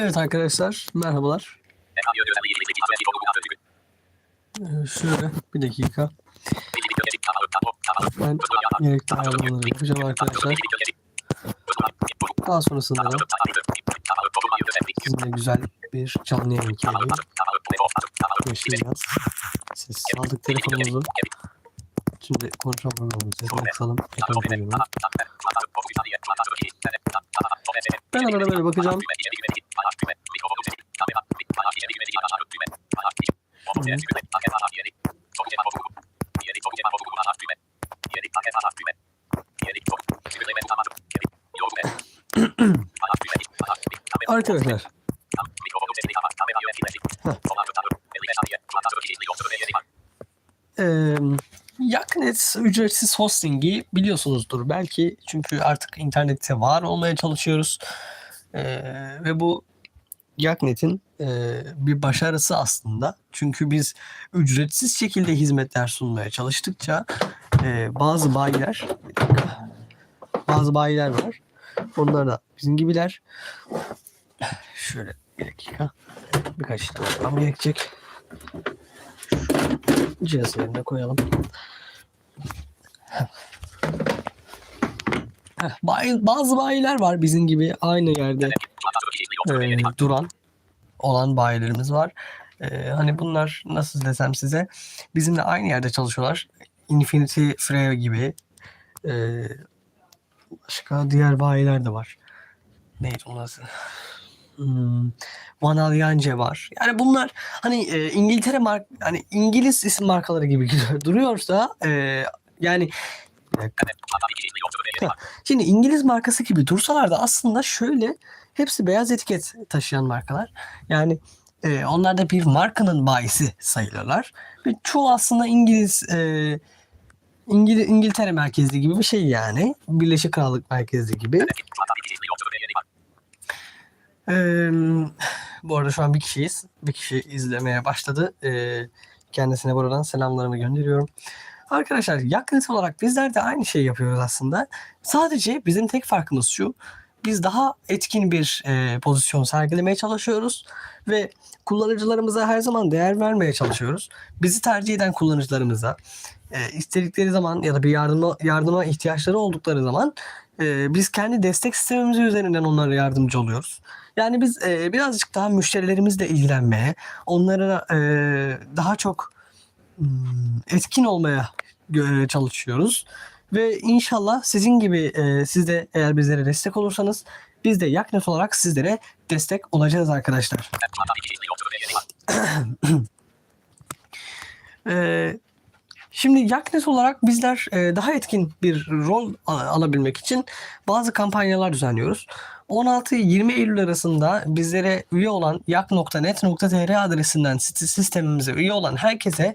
Evet arkadaşlar merhabalar. Şöyle bir dakika. Ben gerekli ayarlamaları yapacağım arkadaşlar. Daha sonrasında da sizinle güzel bir canlı yayın hikayeyi yaşayacağız. Siz aldık telefonumuzu. Şimdi programımızı sesini kısalım. Ekran. Ben arada böyle bakacağım. Arkadaşlar Eee Yaknet ücretsiz hostingi biliyorsunuzdur belki. Çünkü artık internette var olmaya çalışıyoruz. Eee, ve bu Yaknet'in eee, bir başarısı aslında. Çünkü biz ücretsiz şekilde hizmetler sunmaya çalıştıkça eee, bazı bayiler bazı bayiler var. Onlar da bizim gibiler. Şöyle bir dakika. Birkaç yapmam gerekecek. Cihazı yerine koyalım. Bayi- bazı bayiler var bizim gibi aynı yerde e, duran olan bayilerimiz var. E, hani bunlar nasıl desem size bizimle aynı yerde çalışıyorlar. Infinity Free gibi e, başka diğer bayiler de var. Neydi onun adı? Hmm, var. Yani bunlar hani e, İngiltere mark hani İngiliz isim markaları gibi duruyorsa e, yani. Şimdi İngiliz markası gibi dursalar da aslında şöyle hepsi beyaz etiket taşıyan markalar. Yani e, onlar da bir markanın bayisi sayılırlar. Ve çoğu aslında İngiliz e, İngil İngiltere merkezli gibi bir şey yani. Birleşik Krallık merkezli gibi. Eee, bu arada şu an bir kişiyiz. Bir kişi izlemeye başladı. Eee, kendisine buradan selamlarımı gönderiyorum. Arkadaşlar yaklaşık olarak bizler de aynı şeyi yapıyoruz aslında. Sadece bizim tek farkımız şu. Biz daha etkin bir eee, pozisyon sergilemeye çalışıyoruz ve kullanıcılarımıza her zaman değer vermeye çalışıyoruz. Bizi tercih eden kullanıcılarımıza eee, istedikleri zaman ya da bir yardıma yardıma ihtiyaçları oldukları zaman eee, biz kendi destek sistemimiz üzerinden onlara yardımcı oluyoruz. Yani biz eee, birazcık daha müşterilerimizle ilgilenmeye, onlara eee, daha çok hmm, etkin olmaya gö- çalışıyoruz. Ve inşallah sizin gibi eee, siz de eğer bizlere destek olursanız biz de Yaknet olarak sizlere destek olacağız arkadaşlar. Eee, şimdi Yaknet olarak bizler eee, daha etkin bir rol alabilmek için bazı kampanyalar düzenliyoruz. 16-20 Eylül arasında bizlere üye olan yak.net.tr adresinden sistemimize üye olan herkese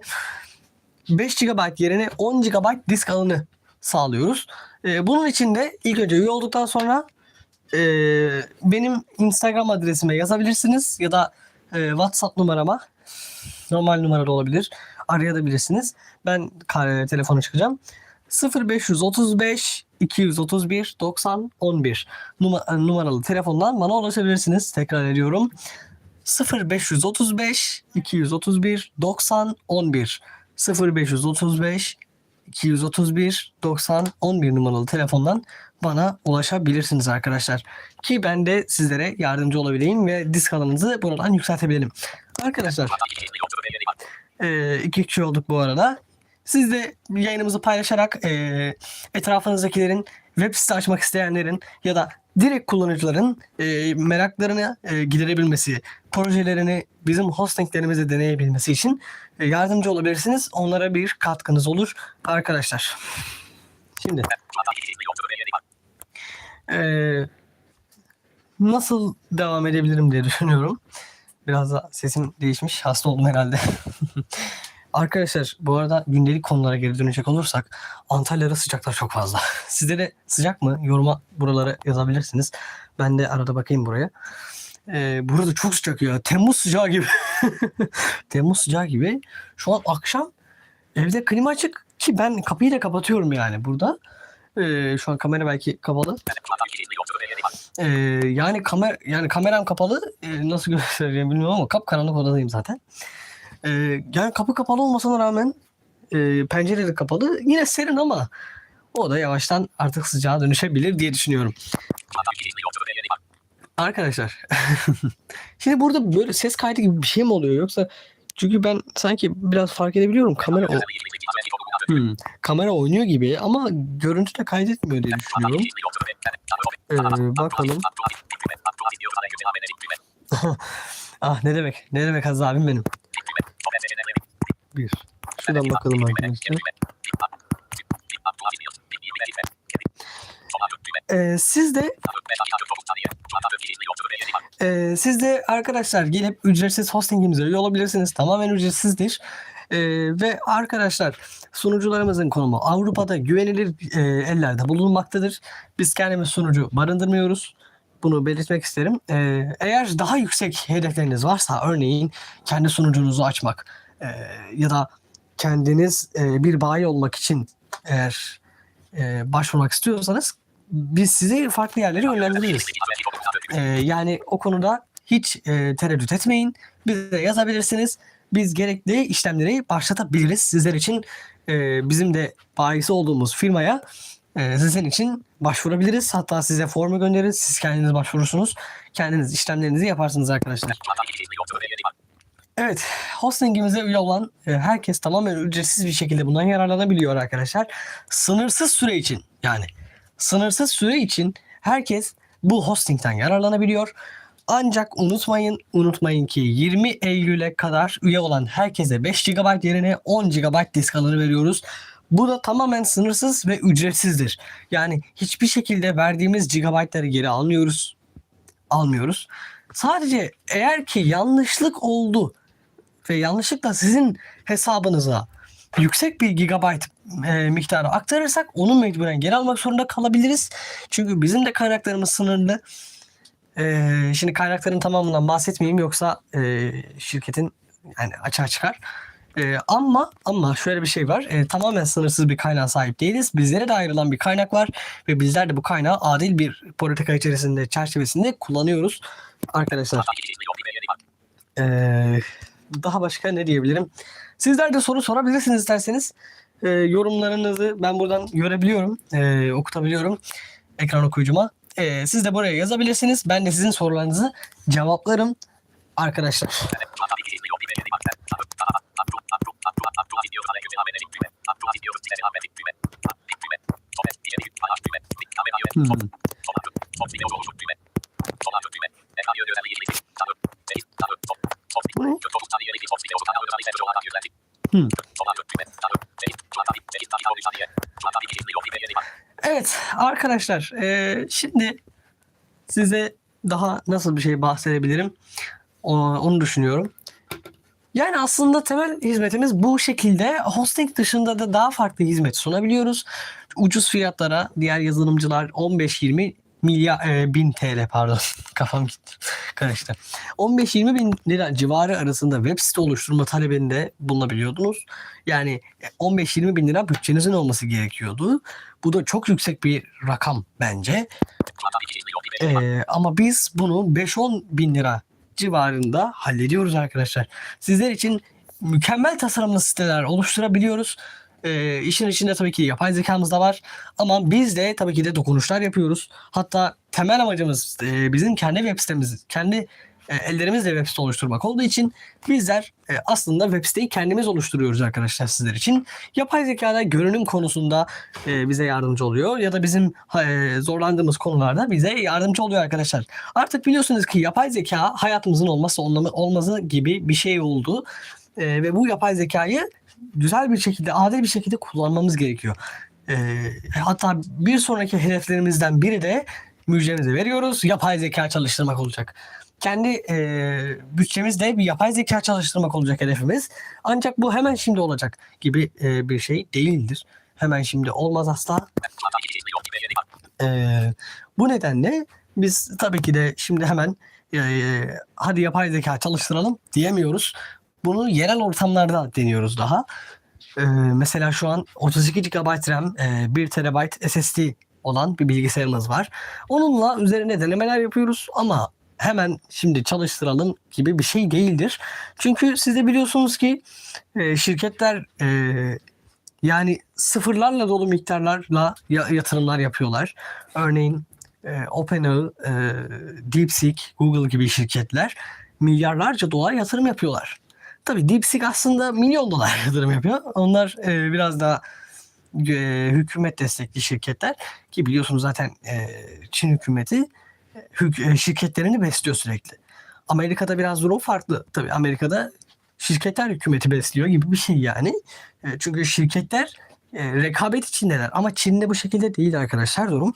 5 GB yerine 10 GB disk alanı sağlıyoruz. Ee, bunun için de ilk önce üye olduktan sonra e, benim Instagram adresime yazabilirsiniz ya da e, WhatsApp numarama normal numara da olabilir arayabilirsiniz. Ben ka- telefonu çıkacağım. 0535 231 90 11 Numa- numaralı telefondan bana ulaşabilirsiniz. Tekrar ediyorum. 0535 231 90 11 0535 231 90 11 numaralı telefondan bana ulaşabilirsiniz arkadaşlar. Ki ben de sizlere yardımcı olabileyim ve disk alanınızı buradan yükseltebilirim. Arkadaşlar e, iki kişi olduk bu arada. Siz de yayınımızı paylaşarak e, etrafınızdakilerin web site açmak isteyenlerin ya da direkt kullanıcıların e, meraklarını e, giderebilmesi, projelerini bizim hostinglerimizde deneyebilmesi için e, yardımcı olabilirsiniz. Onlara bir katkınız olur arkadaşlar. Şimdi e, nasıl devam edebilirim diye düşünüyorum. Biraz da sesim değişmiş. Hasta oldum herhalde. Arkadaşlar bu arada gündelik konulara geri dönecek olursak Antalya'da sıcaklar çok fazla. Sizde de sıcak mı? Yoruma buralara yazabilirsiniz. Ben de arada bakayım buraya. Ee, burada çok sıcak ya. Temmuz sıcağı gibi. Temmuz sıcağı gibi. Şu an akşam evde klima açık ki ben kapıyı da kapatıyorum yani burada. Ee, şu an kamera belki kapalı. Ee, yani kamer yani kameram kapalı. Ee, nasıl göstereceğimi bilmiyorum ama kapkaranlık odadayım zaten. Ee, yani kapı kapalı olmasına rağmen e, pencereleri kapalı. Yine serin ama o da yavaştan artık sıcağa dönüşebilir diye düşünüyorum. Arkadaşlar. Şimdi burada böyle ses kaydı gibi bir şey mi oluyor yoksa çünkü ben sanki biraz fark edebiliyorum kamera o- Hmm, kamera oynuyor gibi ama görüntü de kaydetmiyor diye düşünüyorum. Ee, bakalım. Ah ne demek? Ne demek Aziz abim benim? Bir. Şuradan bakalım arkadaşlar. Ee, siz de Ee, siz de arkadaşlar gelip ücretsiz hostingimize üye olabilirsiniz. Tamamen ücretsizdir. Ee, ve arkadaşlar sunucularımızın konumu Avrupa'da güvenilir e, ellerde bulunmaktadır. Biz kendimiz sunucu barındırmıyoruz. Bunu belirtmek isterim. Ee, eğer daha yüksek hedefleriniz varsa örneğin kendi sunucunuzu açmak e, ya da kendiniz e, bir bayi olmak için eğer e, başvurmak istiyorsanız biz sizi farklı yerlere yönlendiririz. Ee, yani o konuda hiç e, tereddüt etmeyin. Bize yazabilirsiniz. Biz gerekli işlemleri başlatabiliriz. Sizler için e, bizim de bayisi olduğumuz firmaya e, sizin için başvurabiliriz. Hatta size formu göndeririz. Siz kendiniz başvurursunuz. Kendiniz işlemlerinizi yaparsınız arkadaşlar. Evet, hostingimize üye olan e, herkes tamamen ücretsiz bir şekilde bundan yararlanabiliyor arkadaşlar. Sınırsız süre için yani sınırsız süre için herkes bu hostingten yararlanabiliyor. Ancak unutmayın, unutmayın ki 20 Eylül'e kadar üye olan herkese 5 GB yerine 10 GB disk alanı veriyoruz. Bu da tamamen sınırsız ve ücretsizdir. Yani hiçbir şekilde verdiğimiz GB'ları geri almıyoruz. Almıyoruz. Sadece eğer ki yanlışlık oldu ve yanlışlıkla sizin hesabınıza yüksek bir gigabayt e, miktarı aktarırsak onu mecburen geri almak zorunda kalabiliriz. Çünkü bizim de kaynaklarımız sınırlı. E, şimdi kaynakların tamamından bahsetmeyeyim yoksa e, şirketin yani açığa çıkar. E, ama ama şöyle bir şey var. E, tamamen sınırsız bir kaynağa sahip değiliz. Bizlere de ayrılan bir kaynak var ve bizler de bu kaynağı adil bir politika içerisinde çerçevesinde kullanıyoruz arkadaşlar. Ee, daha başka ne diyebilirim? Sizler de soru sorabilirsiniz isterseniz. Ee, yorumlarınızı ben buradan görebiliyorum, ee, okutabiliyorum ekran okuyucuma. Ee, siz de buraya yazabilirsiniz. Ben de sizin sorularınızı cevaplarım arkadaşlar. Hmm. Hmm. Evet arkadaşlar eee, şimdi size daha nasıl bir şey bahsedebilirim? Onu düşünüyorum. Yani aslında temel hizmetimiz bu şekilde. Hosting dışında da daha farklı hizmet sunabiliyoruz. Ucuz fiyatlara diğer yazılımcılar 15-20 milyar e, bin TL pardon kafam gitti karıştı. 15-20 bin lira civarı arasında web site oluşturma talebinde bulunabiliyordunuz. Yani 15-20 bin lira bütçenizin olması gerekiyordu. Bu da çok yüksek bir rakam bence. Ee, ama biz bunu 5-10 bin lira civarında hallediyoruz arkadaşlar. Sizler için mükemmel tasarımlı siteler oluşturabiliyoruz. Ee, işin içinde tabii ki yapay zekamız da var. Ama biz de tabii ki de dokunuşlar yapıyoruz. Hatta temel amacımız e, bizim kendi web sitemiz, kendi e, ellerimizle web site oluşturmak olduğu için bizler e, aslında web siteyi kendimiz oluşturuyoruz arkadaşlar sizler için. Yapay zekada görünüm konusunda e, bize yardımcı oluyor ya da bizim zorlandığımız konularda bize yardımcı oluyor arkadaşlar. Artık biliyorsunuz ki yapay zeka hayatımızın olmazsa olma- olmazı gibi bir şey oldu. Ve bu yapay zekayı güzel bir şekilde, adil bir şekilde kullanmamız gerekiyor. Hatta bir sonraki hedeflerimizden biri de müjdemizi veriyoruz. Yapay zeka çalıştırmak olacak. Kendi e, bütçemizde bir yapay zeka çalıştırmak olacak hedefimiz. Ancak bu hemen şimdi olacak gibi e, bir şey değildir. Hemen şimdi olmaz asla. Ee, bu nedenle biz tabii ki de şimdi hemen e, hadi yapay zeka çalıştıralım diyemiyoruz. Bunu yerel ortamlarda deniyoruz daha. Ee, mesela şu an 32 GB RAM, e, 1 TB SSD olan bir bilgisayarımız var. Onunla üzerine denemeler yapıyoruz ama hemen şimdi çalıştıralım gibi bir şey değildir. Çünkü siz de biliyorsunuz ki e, şirketler e, yani sıfırlarla dolu miktarlarla ya- yatırımlar yapıyorlar. Örneğin e, OpenAI, e, DeepSeek, Google gibi şirketler milyarlarca dolar yatırım yapıyorlar. Tabii DeepSeek aslında milyon dolar yatırım yapıyor. Onlar e, biraz daha e, hükümet destekli şirketler ki biliyorsunuz zaten e, Çin hükümeti hük- şirketlerini besliyor sürekli. Amerika'da biraz durum farklı. Tabii Amerika'da şirketler hükümeti besliyor gibi bir şey yani. E, çünkü şirketler e, rekabet içindeler ama Çin'de bu şekilde değil arkadaşlar durum.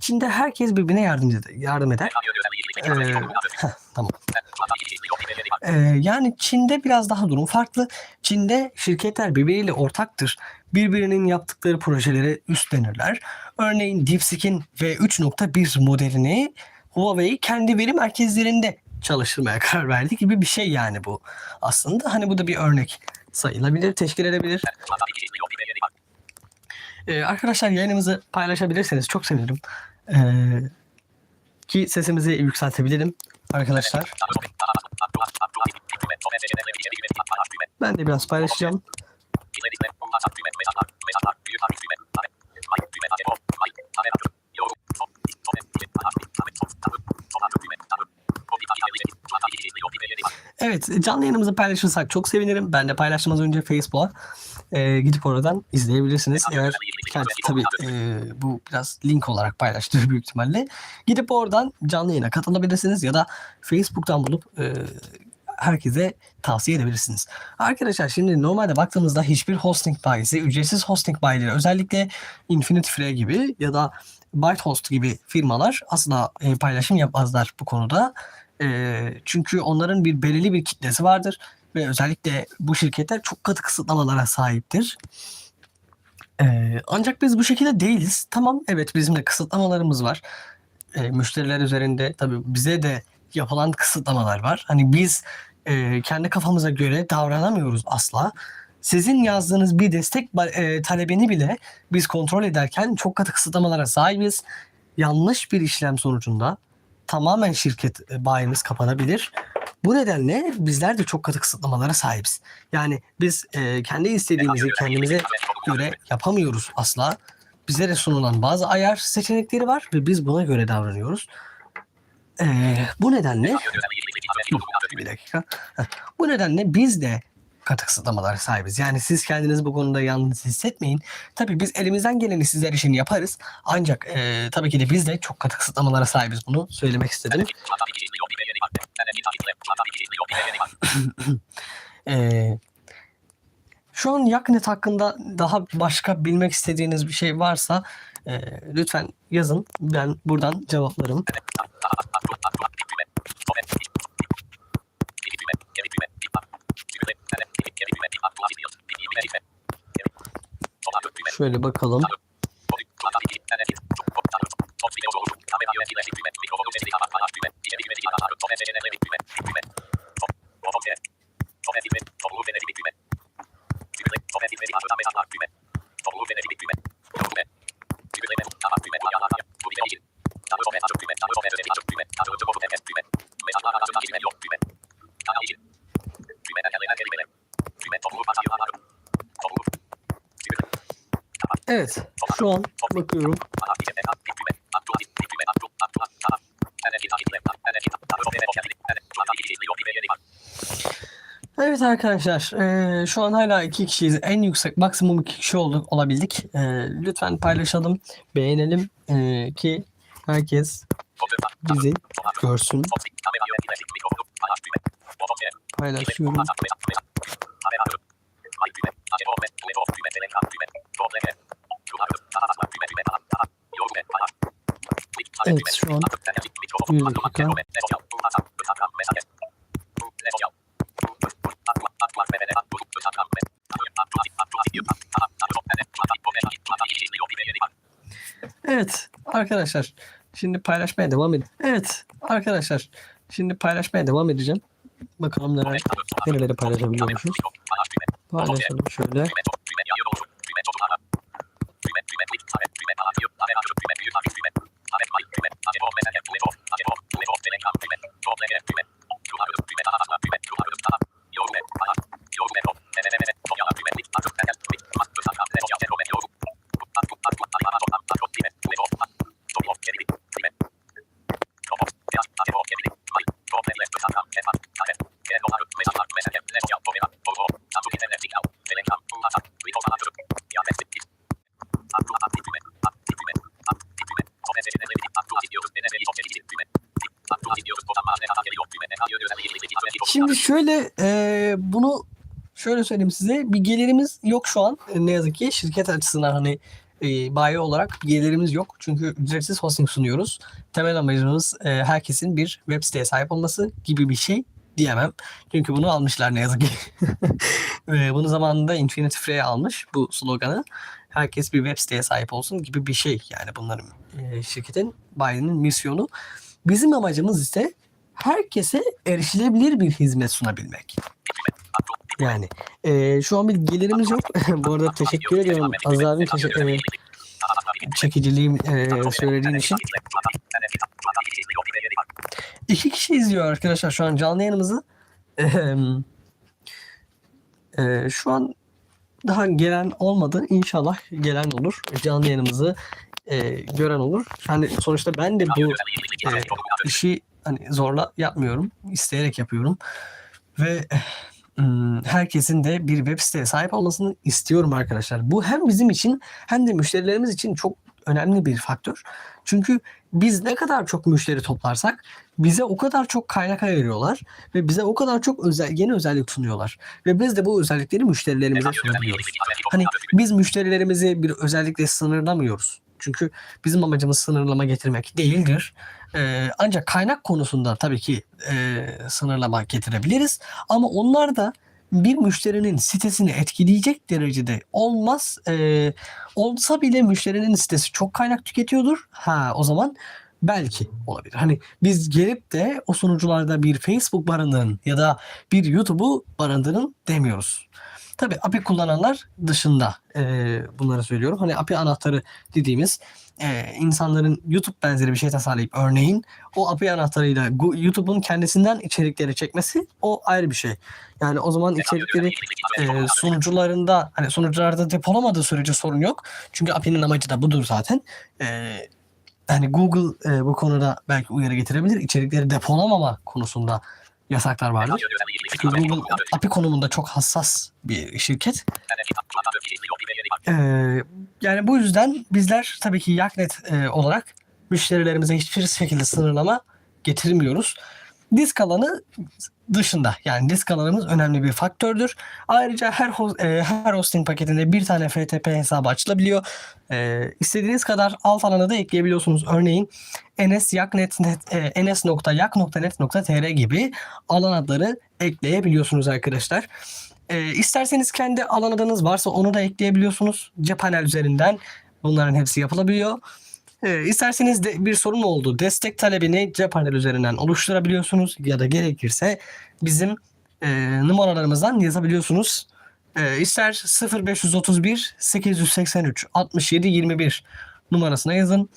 Çin'de herkes birbirine yardım eder. Yardım eder. Ee, heh, tamam. Ee, yani Çin'de biraz daha durum farklı. Çin'de şirketler birbiriyle ortaktır. Birbirinin yaptıkları projelere üstlenirler. Örneğin DeepSeek'in V3.1 modelini Huawei kendi veri merkezlerinde çalıştırmaya karar verdi gibi bir şey yani bu. Aslında hani bu da bir örnek sayılabilir, teşkil edebilir. Ee, arkadaşlar yayınımızı paylaşabilirseniz çok sevinirim. Ee, ki sesimizi yükseltebilirim arkadaşlar. Ben de biraz paylaşacağım. Evet canlı yayınımızı paylaşırsak çok sevinirim. Ben de paylaştığımız önce Facebook'a e, gidip oradan izleyebilirsiniz. Eğer kendisi tabii e, bu biraz link olarak paylaştığı büyük ihtimalle. Gidip oradan canlı yayına katılabilirsiniz ya da Facebook'tan bulup e, herkese tavsiye edebilirsiniz. Arkadaşlar şimdi normalde baktığımızda hiçbir hosting bayisi, ücretsiz hosting bayileri özellikle Infinity Free gibi ya da ByteHost gibi firmalar asla e, paylaşım yapmazlar bu konuda. E, çünkü onların bir belirli bir kitlesi vardır ve özellikle bu şirketler çok katı kısıtlamalara sahiptir. E, ancak biz bu şekilde değiliz. Tamam evet bizim de kısıtlamalarımız var. E, müşteriler üzerinde tabii bize de yapılan kısıtlamalar var. Hani biz e, kendi kafamıza göre davranamıyoruz asla. Sizin yazdığınız bir destek e, talebini bile biz kontrol ederken çok katı kısıtlamalara sahibiz. Yanlış bir işlem sonucunda tamamen şirket e, bayimiz kapanabilir. Bu nedenle bizler de çok katı kısıtlamalara sahibiz. Yani biz e, kendi istediğimizi kendimize göre yapamıyoruz asla. Bize de sunulan bazı ayar seçenekleri var ve biz buna göre davranıyoruz. E, bu nedenle bir dakika. Bu nedenle biz de katı kısıtlamalara sahibiz. Yani siz kendinizi bu konuda yalnız hissetmeyin. Tabii biz elimizden geleni sizler için yaparız. Ancak e, tabii ki de biz de çok katı kısıtlamalara sahibiz. Bunu söylemek istedim. E, şu an Yaknet hakkında daha başka bilmek istediğiniz bir şey varsa e, lütfen yazın. Ben buradan cevaplarım. Şöyle bakalım. Evet. Şu an bakıyorum. Evet arkadaşlar, eee, şu an hala iki kişiyiz. En yüksek maksimum iki kişi olduk, olabildik. Eee, lütfen paylaşalım, beğenelim eee, ki herkes bizi görsün. Paylaşıyorum. Evet şu an bir dakika. Evet arkadaşlar şimdi paylaşmaya devam edin. Evet arkadaşlar şimdi paylaşmaya devam edeceğim. Bakalım neler nereleri paylaşabiliyormuşuz. Paylaşalım şöyle. Şimdi şöyle e, bunu şöyle söyleyeyim size bir gelirimiz yok şu an E, ne yazık ki şirket açısından hani e, bayi olarak gelirimiz yok çünkü ücretsiz hosting sunuyoruz. Temel amacımız e, herkesin bir web siteye sahip olması gibi bir şey diyemem. Çünkü bunu almışlar ne yazık ki. E, bunu zamanında Infinity Free almış bu sloganı. Herkes bir web siteye sahip olsun gibi bir şey. Yani bunların e, şirketin bayinin misyonu. Bizim amacımız ise herkese erişilebilir bir hizmet sunabilmek. Yani e, şu an bir gelirimiz yok. Bu arada teşekkür ediyorum. Aziz abim teşekkür. Çekiciliğim e, söylediğin için. İki kişi izliyor arkadaşlar şu an canlı yayınımızı. Ehem, e, şu an daha gelen olmadı. İnşallah gelen olur. Canlı yayınımızı e, gören olur. Yani sonuçta ben de bu e, işi hani zorla yapmıyorum. isteyerek yapıyorum. Ve hmm, herkesin de bir web siteye sahip olmasını istiyorum arkadaşlar. Bu hem bizim için hem de müşterilerimiz için çok önemli bir faktör. Çünkü biz ne kadar çok müşteri toplarsak bize o kadar çok kaynak ayırıyorlar ve bize o kadar çok özel yeni özellik sunuyorlar ve biz de bu özellikleri müşterilerimize sunabiliyoruz. Hani biz müşterilerimizi bir özellikle sınırlamıyoruz. Çünkü bizim amacımız sınırlama getirmek değildir. Ee, ancak kaynak konusunda tabii ki e, sınırlama getirebiliriz. Ama onlar da bir müşterinin sitesini etkileyecek derecede olmaz. Ee, olsa bile müşterinin sitesi çok kaynak tüketiyordur. Ha o zaman belki olabilir. Hani biz gelip de o sunucularda bir Facebook barındırın ya da bir YouTube'u barındırın demiyoruz. Tabii API kullananlar dışında e, bunları söylüyorum. Hani API anahtarı dediğimiz e, insanların YouTube benzeri bir şey tasarlayıp örneğin o API anahtarıyla YouTube'un kendisinden içerikleri çekmesi o ayrı bir şey. Yani o zaman içerikleri e, sunucularında hani sunucularda depolamadığı sürece sorun yok. Çünkü API'nin amacı da budur zaten. E, hani Google e, bu konuda belki uyarı getirebilir. İçerikleri depolamama konusunda yasaklar vardır. Google API konumunda çok hassas bir şirket. Ee, yani bu yüzden bizler tabii ki Yaknet e, olarak müşterilerimize hiçbir şekilde sınırlama getirmiyoruz. Disk alanı dışında yani disk alanımız önemli bir faktördür. Ayrıca her ho- e, her hosting paketinde bir tane FTP hesabı açılabiliyor. E, istediğiniz kadar alt alana da ekleyebiliyorsunuz. Örneğin ns.yaknet, e, ns.yak.net.tr gibi alan adları ekleyebiliyorsunuz arkadaşlar. E, isterseniz kendi alan adınız varsa onu da ekleyebiliyorsunuz. Cep üzerinden bunların hepsi yapılabiliyor. E, isterseniz de bir sorun oldu. Destek talebini cep üzerinden oluşturabiliyorsunuz ya da gerekirse bizim e, numaralarımızdan yazabiliyorsunuz. E, ister 0531 883 67 21 numarasına yazın.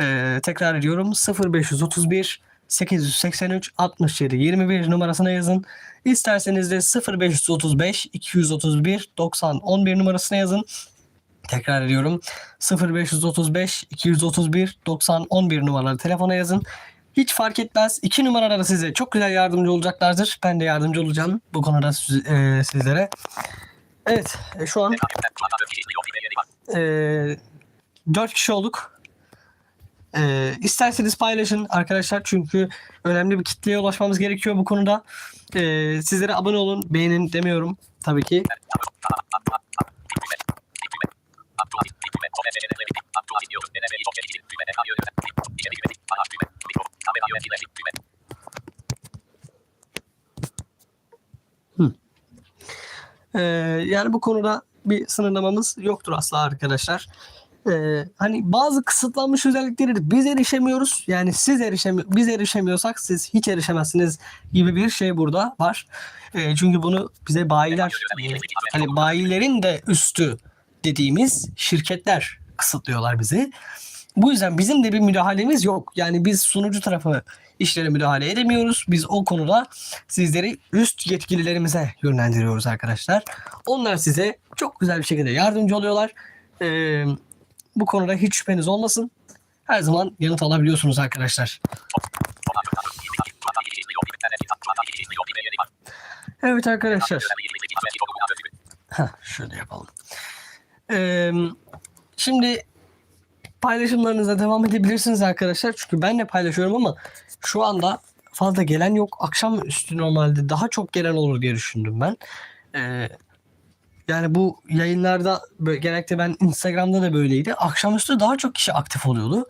E, tekrar ediyorum 0531 883 67 21 numarasına yazın. İsterseniz de 0535 231 90 11 numarasına yazın. Tekrar ediyorum 0535 231 90 11 numaralı telefona yazın. Hiç fark etmez. İki numaraları size çok güzel yardımcı olacaklardır. Ben de yardımcı olacağım bu konuda e, sizlere. Evet e, şu an e, 4 kişi olduk. E, isterseniz paylaşın arkadaşlar çünkü önemli bir kitleye ulaşmamız gerekiyor bu konuda. E, sizlere abone olun, beğenin demiyorum tabii ki. Ee, yani bu konuda bir sınırlamamız yoktur asla arkadaşlar. Ee, hani bazı kısıtlanmış özellikleri biz erişemiyoruz. Yani siz erişemi biz erişemiyorsak siz hiç erişemezsiniz gibi bir şey burada var. Ee, çünkü bunu bize bayiler e, hani bayilerin de üstü dediğimiz şirketler kısıtlıyorlar bizi. Bu yüzden bizim de bir müdahalemiz yok. Yani biz sunucu tarafı işlere müdahale edemiyoruz. Biz o konuda sizleri üst yetkililerimize yönlendiriyoruz arkadaşlar. Onlar size çok güzel bir şekilde yardımcı oluyorlar. Ee, bu konuda hiç şüpheniz olmasın. Her zaman yanıt alabiliyorsunuz arkadaşlar. Evet arkadaşlar. Heh, şöyle yapalım. Ee, şimdi paylaşımlarınıza devam edebilirsiniz arkadaşlar. Çünkü ben de paylaşıyorum ama şu anda fazla gelen yok. Akşam üstü normalde daha çok gelen olur diye düşündüm ben. Ee, yani bu yayınlarda böyle, genellikle ben Instagram'da da böyleydi. Akşamüstü daha çok kişi aktif oluyordu.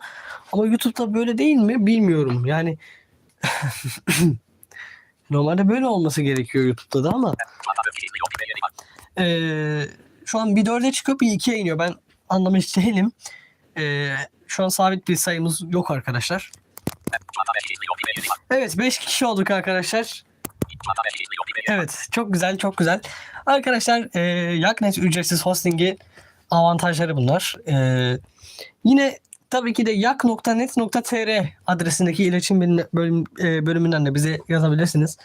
Ama YouTube'da böyle değil mi bilmiyorum. Yani normalde böyle olması gerekiyor YouTube'da da ama ee, şu an bir dörde çıkıp bir ikiye iniyor. Ben anlamış değilim. Ee, şu an sabit bir sayımız yok arkadaşlar. Evet 5 kişi olduk arkadaşlar. Evet çok güzel çok güzel. Arkadaşlar e, Yaknet ücretsiz hostingi avantajları bunlar. E, yine tabii ki de yak.net.tr adresindeki iletişim bölüm, e, bölümünden de bize yazabilirsiniz.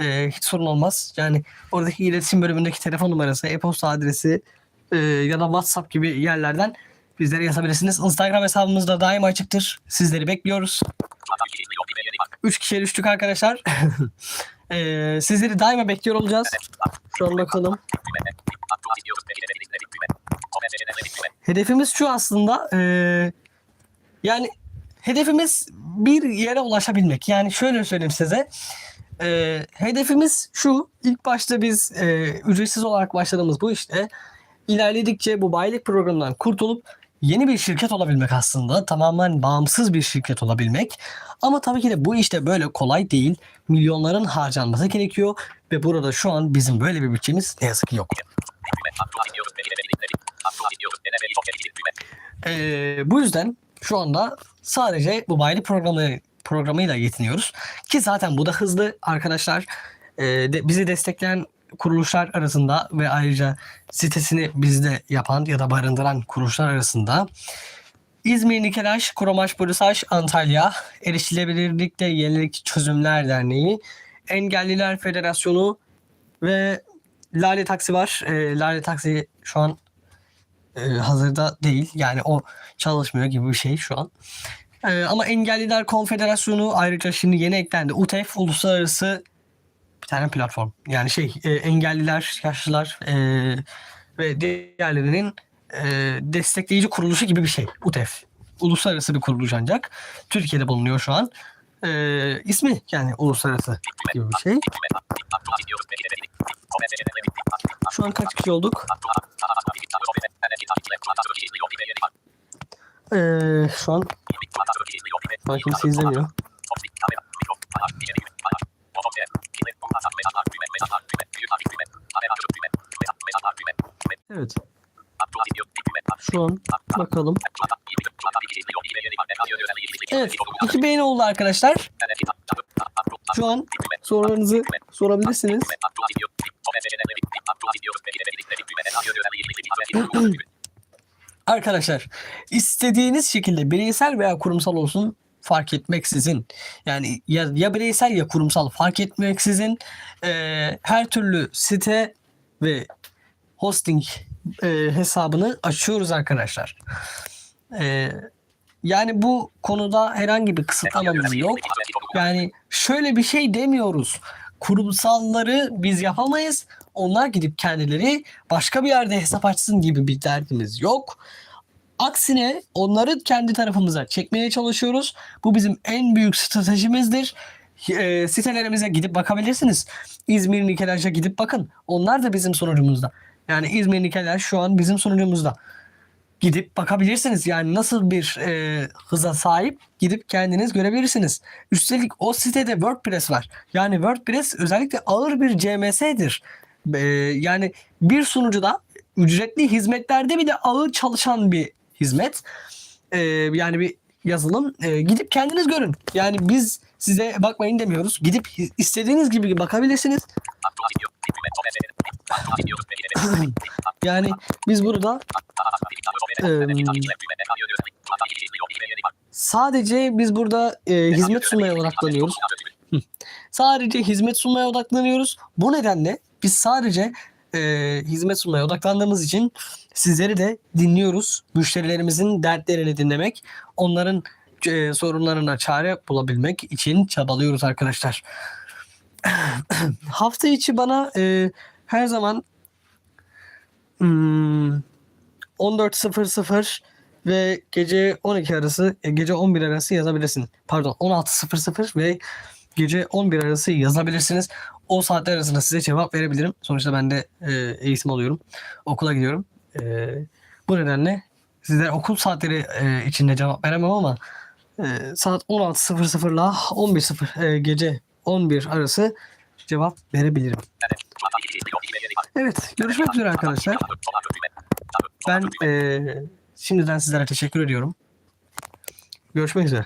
E, hiç sorun olmaz. Yani oradaki iletişim bölümündeki telefon numarası, e-posta adresi e, ya da WhatsApp gibi yerlerden bizlere yazabilirsiniz. Instagram hesabımız da daima açıktır. Sizleri bekliyoruz. 3 kişiye düştük arkadaşlar. Ee, sizleri daima bekliyor olacağız. Şu an bakalım. Hedefimiz şu aslında. ee, yani hedefimiz bir yere ulaşabilmek. Yani şöyle söyleyeyim size. Ee, hedefimiz şu. İlk başta biz ee, ücretsiz olarak başladığımız bu işte ilerledikçe bu bayilik programından kurtulup yeni bir şirket olabilmek aslında. Tamamen bağımsız bir şirket olabilmek. Ama tabii ki de bu işte böyle kolay değil. Milyonların harcanması gerekiyor ve burada şu an bizim böyle bir bütçemiz ne yazık ki yok. Ee, bu yüzden şu anda sadece bu bayilik programı programıyla yetiniyoruz. Ki zaten bu da hızlı arkadaşlar. Ee, de, bizi destekleyen kuruluşlar arasında ve ayrıca sitesini bizde yapan ya da barındıran kuruluşlar arasında İzmir Nikelaş, Kromaş Polisaj, Antalya, Erişilebilirlikle Yenilik Çözümler Derneği, Engelliler Federasyonu ve Lale Taksi var. Ee, Lale Taksi şu an e, hazırda değil. Yani o çalışmıyor gibi bir şey şu an. Ee, ama Engelliler Konfederasyonu ayrıca şimdi yeni eklendi. UTF Uluslararası bir tane platform. Yani şey e, engelliler, yaşlılar e, ve diğerlerinin e, destekleyici kuruluşu gibi bir şey. UTF. Uluslararası bir kuruluş ancak. Türkiye'de bulunuyor şu an. E, ismi yani uluslararası gibi bir şey. Şu an kaç kişi olduk? E, şu an an kimse izlemiyor. Evet. Şu an bakalım. Evet. iki beğeni oldu arkadaşlar. Şu an sorularınızı sorabilirsiniz. Arkadaşlar istediğiniz şekilde bireysel veya kurumsal olsun fark etmeksizin yani ya, ya bireysel ya kurumsal fark etmeksizin eee, her türlü site ve hosting eee, hesabını açıyoruz arkadaşlar. Eee, yani bu konuda herhangi bir kısıtlamamız yok. Yani şöyle bir şey demiyoruz. Kurumsalları biz yapamayız. Onlar gidip kendileri başka bir yerde hesap açsın gibi bir derdimiz yok. Aksine onları kendi tarafımıza çekmeye çalışıyoruz. Bu bizim en büyük stratejimizdir. E, sitelerimize gidip bakabilirsiniz. İzmir Nikelaj'a gidip bakın. Onlar da bizim sunucumuzda. Yani İzmir Nikelaj şu an bizim sunucumuzda. Gidip bakabilirsiniz. Yani nasıl bir e, hıza sahip gidip kendiniz görebilirsiniz. Üstelik o sitede WordPress var. Yani WordPress özellikle ağır bir CMS'dir. E, yani bir sunucuda ücretli hizmetlerde bile ağır çalışan bir hizmet. Ee, yani bir yazılım. Ee, gidip kendiniz görün. Yani biz size bakmayın demiyoruz. Gidip istediğiniz gibi bakabilirsiniz. Yani biz burada sadece biz burada e, hizmet sunmaya odaklanıyoruz. Sadece hizmet sunmaya odaklanıyoruz. Bu nedenle biz sadece e, hizmet sunmaya odaklandığımız için sizleri de dinliyoruz. Müşterilerimizin dertlerini dinlemek, onların e, sorunlarına çare bulabilmek için çabalıyoruz arkadaşlar. Hafta içi bana e, her zaman hmm, 14.00 ve gece 12 arası, e, gece 11 arası yazabilirsin. Pardon 16.00 ve gece 11 arası yazabilirsiniz. O saatler arasında size cevap verebilirim. Sonuçta ben de e, eğitim alıyorum. Okula gidiyorum. E, bu nedenle size okul saatleri e, içinde cevap veremem ama e, saat 16.00 ile 11.00 e, gece 11 arası cevap verebilirim. Evet, görüşmek üzere arkadaşlar. Ben e, şimdiden sizlere teşekkür ediyorum. Görüşmek üzere.